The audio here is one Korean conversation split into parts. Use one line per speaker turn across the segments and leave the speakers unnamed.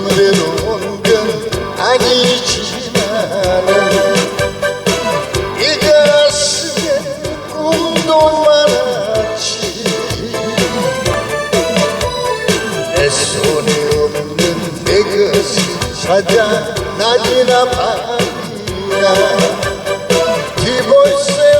맘대로 온건 아니지만은 이 가슴에 꿈도 많았지. 내 손에 없는 내 것을 찾아 낮이나 밤이나 뒤볼 새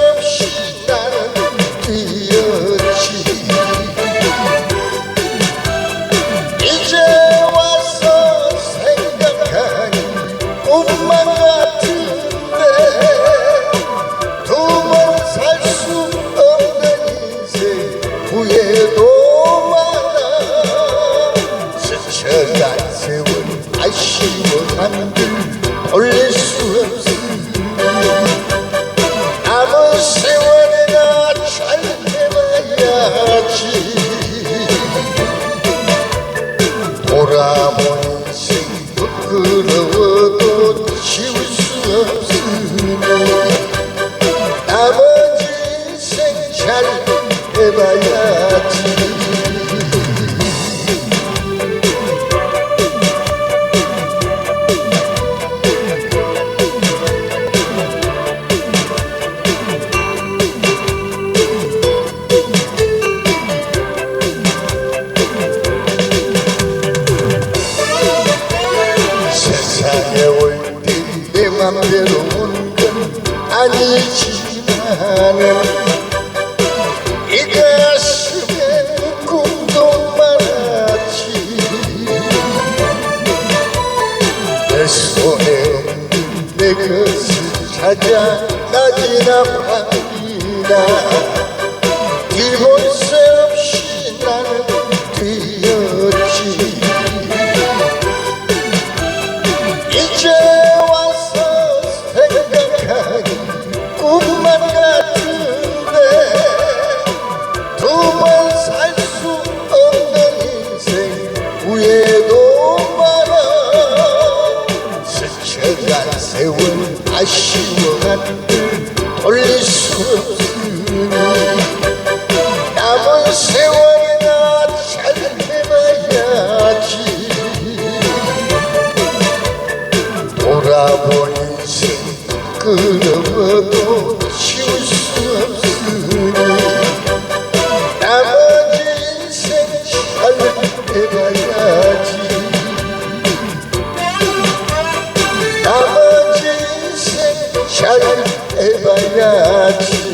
돌아본 인생 부끄러워도 지울 수 없으니 나머지 인생 잘 해봐야지 맘대로 온건 아니지만은 이 가슴에 꿈도 많았지. 내 손에 내 것을 찾아 낮이나 밤이나 아쉬워한들 돌릴 수 없으니 남은 세월이나 잘 해봐야지. 돌아본 인생 끌 এই বাইরে আছি